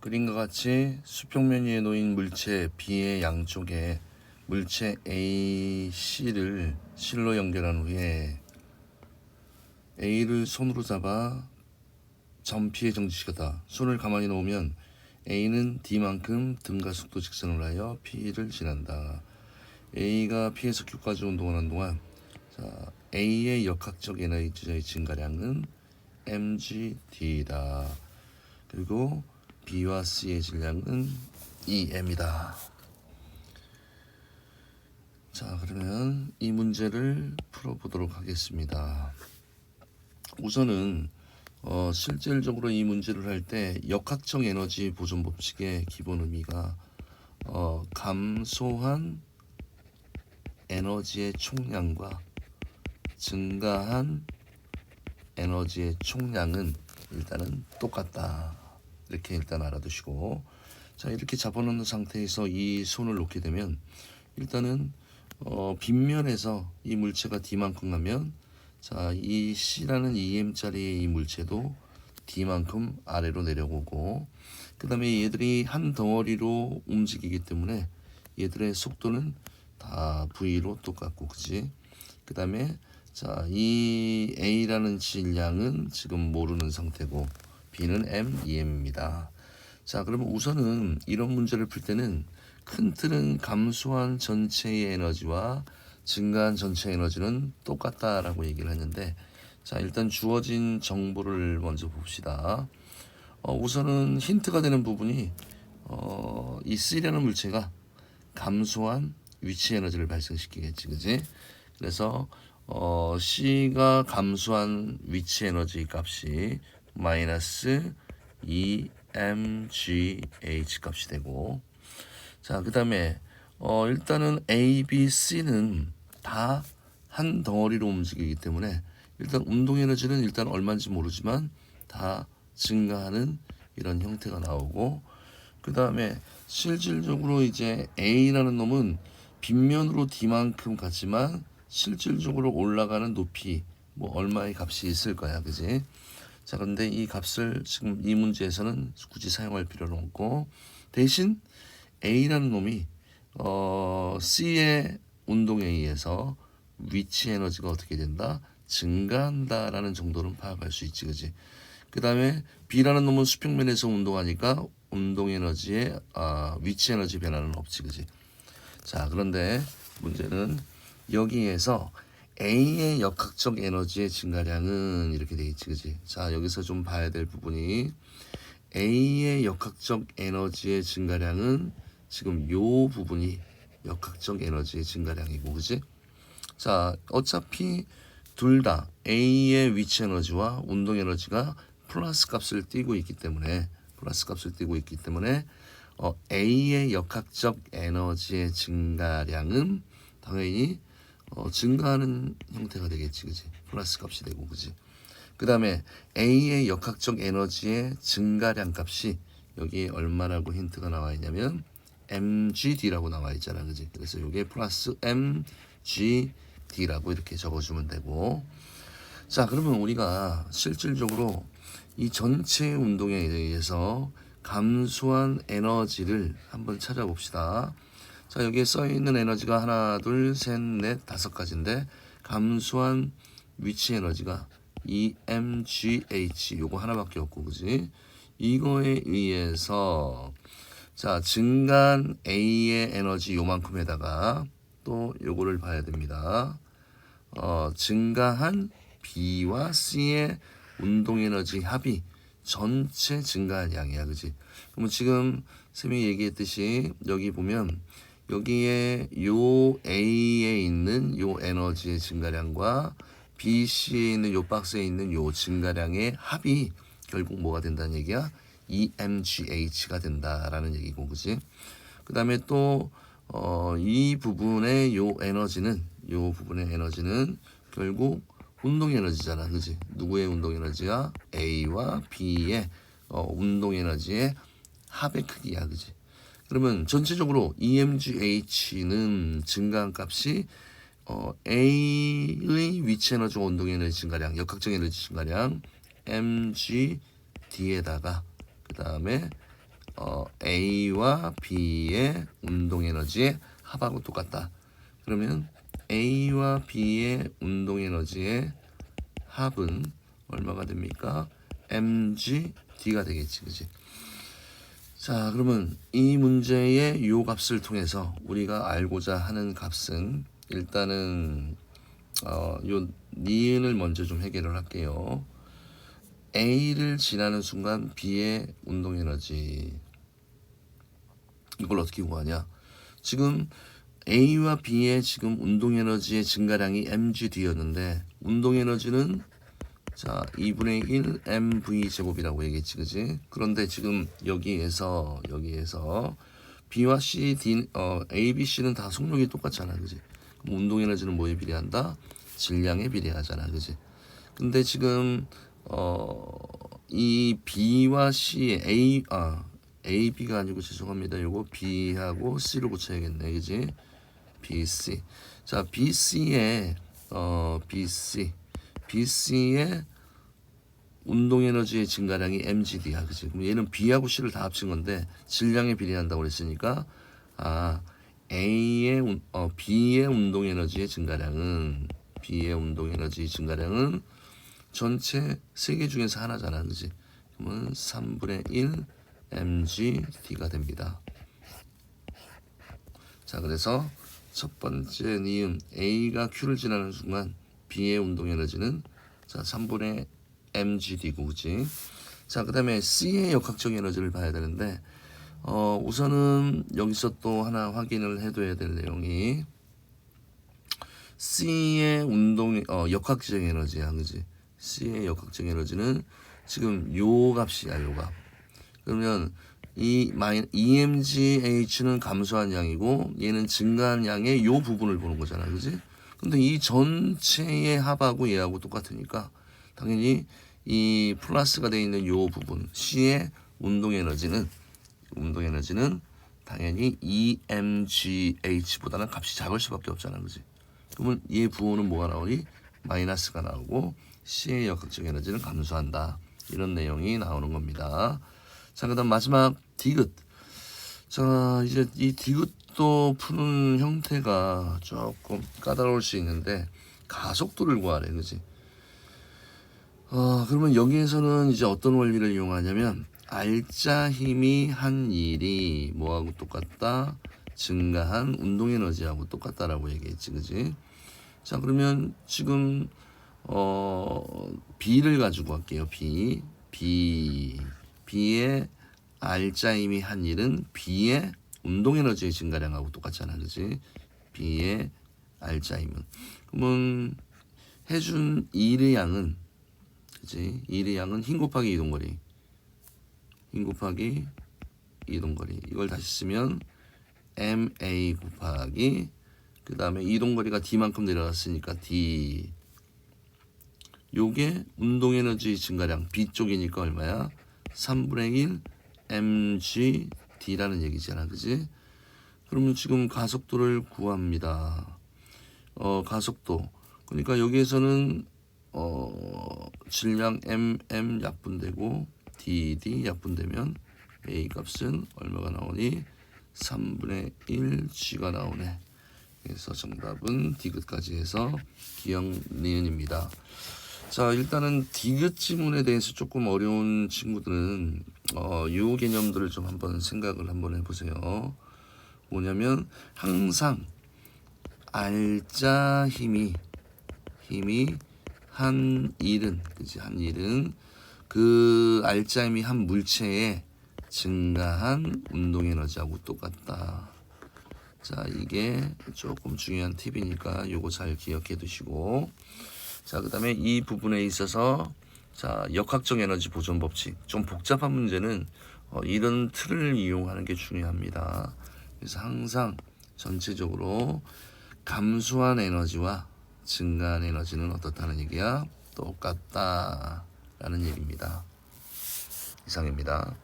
그림과 같이 수평면 위에 놓인 물체 B의 양쪽에 물체 A, C를 실로 연결한 후에 A를 손으로 잡아 점 P에 정지시켰다. 손을 가만히 놓으면 A는 D만큼 등가 속도 직선을 하여 P를 지난다. A가 P에서 Q까지 운동을 하는 동안 자, A의 역학적 에너지의 증가량은 mgd다. 그리고 B와 C의 질량은 EM이다. 자, 그러면 이 문제를 풀어보도록 하겠습니다. 우선은 어, 실질적으로 이 문제를 할 때 역학적 에너지 보존 법칙의 기본 의미가 어, 감소한 에너지의 총량과 증가한 에너지의 총량은 일단은 똑같다. 이렇게 일단 알아두시고 자 이렇게 잡아놓는 상태에서 이 손을 놓게 되면 일단은 어, 빗면에서 이 물체가 D만큼 가면 자 이 C라는 EM짜리의 이 물체도 D만큼 아래로 내려오고 그 다음에 얘들이 한 덩어리로 움직이기 때문에 얘들의 속도는 다 V로 똑같고 그지? 그 다음에 자, 이 A라는 질량은 지금 모르는 상태고 B는 M, EM입니다. 자, 그러면 우선은 이런 문제를 풀 때는 큰 틀은 감소한 전체의 에너지와 증가한 전체 에너지는 똑같다라고 얘기를 했는데 자, 일단 주어진 정보를 먼저 봅시다. 어, 우선은 힌트가 되는 부분이 어, 이 C라는 물체가 감소한 위치 에너지를 발생시키겠지, 그지? 그래서 어, C가 감소한 위치 에너지 값이 마이너스 2mgh 값이 되고 자, 그 다음에 어, 일단은 A, B, C는 다 한 덩어리로 움직이기 때문에 일단 운동 에너지는 일단 얼마인지 모르지만 다 증가하는 이런 형태가 나오고 그 다음에 실질적으로 이제 A라는 놈은 빗면으로 D만큼 같지만 실질적으로 올라가는 높이 뭐 얼마의 값이 있을 거야, 그지? 자, 그런데 이 값을 지금 이 문제에서는 굳이 사용할 필요는 없고 대신 A라는 놈이 어, C의 운동에 의해서 위치 에너지가 어떻게 된다? 증가한다라는 정도는 파악할 수 있지, 그지? 그 다음에 B라는 놈은 수평면에서 운동하니까 운동 에너지의 아, 위치 에너지 변화는 없지, 그지? 자, 그런데 문제는 여기에서 A의 역학적 에너지의 증가량은 이렇게 돼 있지, 그지? 자, 여기서 좀 봐야 될 부분이 A의 역학적 에너지의 증가량은 지금 요 부분이 역학적 에너지의 증가량이고, 그지? 자, 어차피 둘 다 A의 위치 에너지와 운동 에너지가 플러스 값을 띄고 있기 때문에 플러스 값을 띄고 있기 때문에 어, A의 역학적 에너지의 증가량은 당연히 어, 증가하는 형태가 되겠지, 그지? 플러스 값이 되고, 그지? 그 다음에 A의 역학적 에너지의 증가량 값이 여기 얼마라고 힌트가 나와 있냐면 mgd라고 나와 있잖아, 그지? 그래서 이게 플러스 mgd라고 이렇게 적어주면 되고, 자, 그러면 우리가 실질적으로 이 전체 운동에 의해서 감소한 에너지를 한번 찾아봅시다. 자, 여기에 써 있는 에너지가 하나, 둘, 셋, 넷, 다섯 가지인데 감소한 위치 에너지가 EMGH 요거 하나밖에 없고 그지? 이거에 의해서 자, 증가한 A의 에너지 요만큼에다가 또 요거를 봐야 됩니다. 어, 증가한 B와 C의 운동 에너지 합이 전체 증가한 양이야, 그지? 그러면 지금 쌤이 얘기했듯이 여기 보면 여기에 요 A에 있는 요 에너지의 증가량과 B, C에 있는 요 박스에 있는 요 증가량의 합이 결국 뭐가 된다는 얘기야? EMGH가 된다라는 얘기고, 그지? 그 다음에 또, 어, 이 부분의 요 에너지는, 요 부분의 에너지는 결국 운동 에너지잖아, 그지? 누구의 운동 에너지야? A와 B의 어, 운동 에너지의 합의 크기야, 그지? 그러면 전체적으로 EMGH는 증가한 값이 어, A의 위치 에너지 운동 에너지 증가량, 역학적 에너지 증가량 mgd에다가 그 다음에 어, A와 B의 운동 에너지의 합하고 똑같다. 그러면 A와 B의 운동 에너지의 합은 얼마가 됩니까? mgd가 되겠지, 그지? 자, 그러면 이 문제의 요 값을 통해서 우리가 알고자 하는 값은 일단은 어, 요 니은을 먼저 좀 해결을 할게요. A를 지나는 순간 B의 운동 에너지 이걸 어떻게 구하냐? 지금 A와 B의 지금 운동 에너지의 증가량이 mgd였는데 운동 에너지는 자 2분의 1 mv 제곱이라고 얘기했지 그지? 그런데 지금 여기에서 여기에서 B와 C, D, 어, A, B, C는 다 속력이 똑같잖아 그지? 그럼 운동 에너지는 뭐에 비례한다? 질량에 비례하잖아 그지? 근데 지금 어, 이 B와 C, A, 아, A, B가 아니고 죄송합니다. 요거 B하고 C를 고쳐야겠네. 그지? B, C. 자, B, C의, 어, B, C. B, C의 운동 에너지의 증가량이 mgd야. 그지? 그럼 얘는 B하고 C를 다 합친 건데, 질량에 비례한다고 그랬으니까, 아, A의, 운- 어, B의 운동 에너지의 증가량은, B의 운동 에너지 증가량은 전체 세 개 중에서 하나잖아, 그지? 그러면 3분의 1 mgd가 됩니다. 자, 그래서 첫 번째 니은 A가 Q를 지나는 순간 B의 운동 에너지는 자 3분의 mgd고, 그지? 자, 그다음에 C의 역학적 에너지를 봐야 되는데 어, 우선은 여기서 또 하나 확인을 해둬야 될 내용이 C의 운동 어, 역학적 에너지야, 그지? C의 역학적 에너지는 지금 요 값이야, 요 값. 그러면 이 마이 EMGH는 감소한 양이고 얘는 증가한 양의 요 부분을 보는 거잖아, 그지? 근데 이 전체의 합하고 얘하고 똑같으니까 당연히 이 플러스가 돼 있는 요 부분 C의 운동 에너지는 운동 에너지는 당연히 EMGH보다는 값이 작을 수밖에 없잖아, 그지? 그러면 얘 부호는 뭐가 나오니? 마이너스가 나오고 C의 역학적 에너지는 감소한다. 이런 내용이 나오는 겁니다. 자, 그다음 마지막 디귿. 자, 이제 이 디귿 도 푸는 형태가 조금 까다로울 수 있는데 가속도를 구하래, 그지? 어, 그러면 여기에서는 이제 어떤 원리를 이용하냐면 알짜 힘이 한 일이 뭐하고 똑같다? 증가한 운동 에너지하고 똑같다라고 얘기했지, 그지? 자, 그러면 지금 어 B를 가지고 할게요. B, B, B의 알짜 힘이 한 일은 B의 운동 에너지의 증가량하고 똑같잖아, 그지? B의 힘은 그러면 해준 일의 양은 그지? 일의 양은 힘 곱하기 이동거리, 힘 곱하기 이동거리 이걸 다시 쓰면 ma 곱하기 그 다음에 이동거리가 d만큼 내려갔으니까 d 요게 운동 에너지 증가량 b 쪽이니까 얼마야? 3분의 1 mgd라는 얘기잖아, 그지? 그러면 지금 가속도를 구합니다. 어 가속도 그러니까 여기에서는 어 질량 mm 약분되고 dd 약분되면 a 값은 얼마가 나오니? 3분의 1 g가 나오네. 그래서 정답은 디귿까지 해서 기억 니은입니다. 자 일단은 디귿 지문에 대해서 조금 어려운 친구들은 어, 요 개념들을 좀 한번 생각을 한번 해보세요. 뭐냐면 항상 알짜 힘이 힘이 한 일은 그지 한 일은 그 알짜 힘이 한 물체에 증가한 운동 에너지하고 똑같다. 자, 이게 조금 중요한 팁이니까 요거 잘 기억해 두시고. 자, 그 다음에 이 부분에 있어서 자, 역학적 에너지 보존 법칙. 좀 복잡한 문제는 어, 이런 틀을 이용하는 게 중요합니다. 그래서 항상 전체적으로 감소한 에너지와 증가한 에너지는 어떻다는 얘기야? 똑같다라는 얘기입니다. 이상입니다.